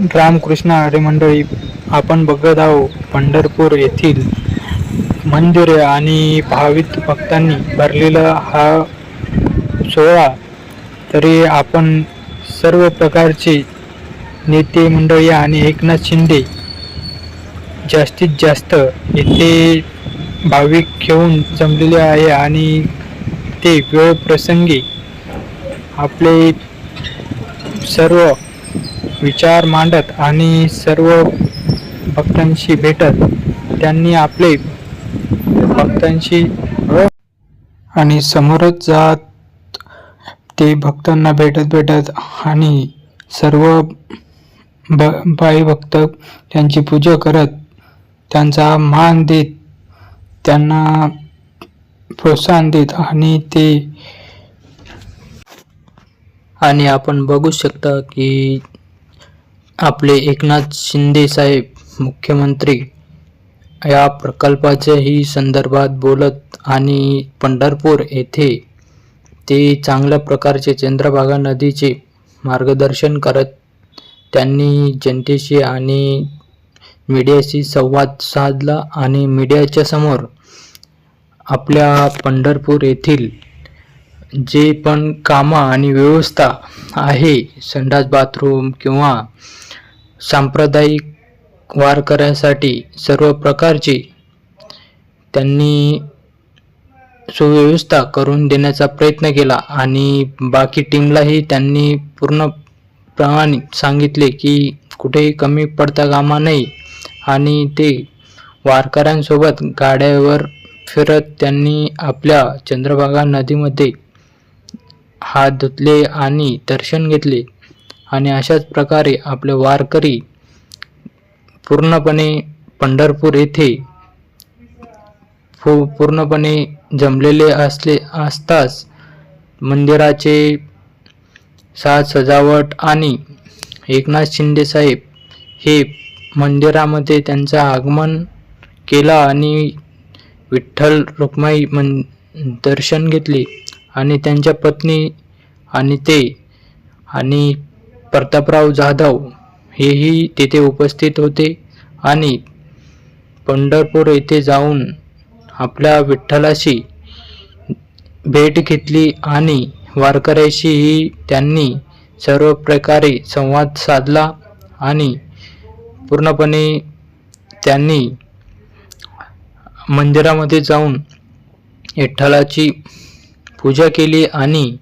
रामकृष्ण हरी मंडळी आपण बघत आहो पंढरपूर येथील मंदिरे आणि भाविक भक्तांनी भरलेला हा सोहळा. तरी आपण सर्व प्रकारचे नेते मंडळी आणि एकनाथ शिंदे जास्तीत जास्त येथे भाविक घेऊन जमलेले आहे आणि ते वेळ प्रसंगी आपले सर्व विचार मांडत आणि सर्व भक्तांशी भेटत त्यांनी आपले भक्तांशी आणि समोरच जात ते भक्तांना भेटत भेटत आणि सर्व ब बाई भक्त त्यांची पूजा करत त्यांचा मान देत त्यांना प्रोत्साहन देत आणि ते आणि आपण बघू शकता की आपले एकनाथ शिंदे साहेब मुख्यमंत्री या प्रकल्पाच्याही संदर्भात बोलत आणि पंढरपूर येथे ते चांगल्या प्रकारचे चंद्रभागा नदीचे मार्गदर्शन करत त्यांनी जनतेशी आणि मीडियाशी संवाद साधला आणि मीडियाच्या समोर आपल्या पंढरपूर येथील जे पण कामं आणि व्यवस्था आहे संडास बाथरूम किंवा सांप्रदायिक वारकऱ्यांसाठी सर्व प्रकारची त्यांनी सुव्यवस्था करून देण्याचा प्रयत्न केला आणि बाकी टीमलाही त्यांनी पूर्णप्रमाणे सांगितले की कुठेही कमी पडता कामा नाही आणि ते वारकऱ्यांसोबत गाड्यावर फिरत त्यांनी आपल्या चंद्रभागा नदीमध्ये हात धुतले आणि दर्शन घेतले. आणि अशाच प्रकारे आपले वारकरी पूर्णपणे पंढरपूर येथे पू पूर्णपणे जमलेले असले असताच मंदिराचे साज सजावट आणि एकनाथ शिंदे साहेब हे मंदिरामध्ये त्यांचं आगमन केला आणि विठ्ठल रुक्माई मन दर्शन घेतले. आणि त्यांच्या पत्नी आणि ते आणि प्रतापराव जाधव हेही तेथे उपस्थित होते आणि पंढरपूर येथे जाऊन आपल्या विठ्ठलाशी भेट घेतली आणि वारकऱ्याशीही त्यांनी सर्व प्रकारे संवाद साधला आणि पूर्णपणे त्यांनी मंदिरामध्ये जाऊन विठ्ठलाची पूजा केली आणि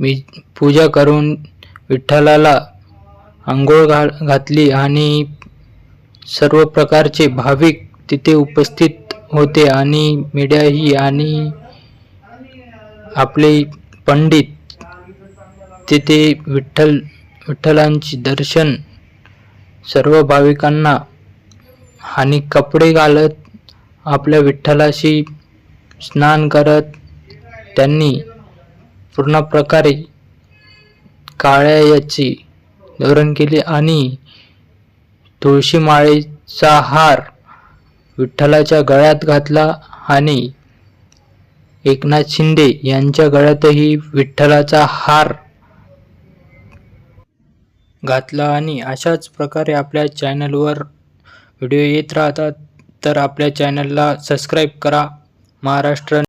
मी पूजा करून विठ्ठलाला आंघोळ घा घातली आणि सर्व प्रकारचे भाविक तिथे उपस्थित होते आणि मीडियाही आणि आपले पंडित तिथे विठ्ठल विठ्ठलांचे दर्शन सर्व भाविकांना आणि कपडे घालत आपल्या विठ्ठलाशी स्नान करत त्यांनी पूर्ण प्रकारे काळ्या याची धोरण केले आणि तुळशीमाळेचा हार विठ्ठलाच्या गळ्यात घातला आणि एकनाथ शिंदे यांच्या गळ्यातही विठ्ठलाचा हार घातला आणि अशाच प्रकारे आपल्या चॅनलवर व्हिडिओ येत राहतात तर आपल्या चॅनलला सबस्क्राईब करा. महाराष्ट्र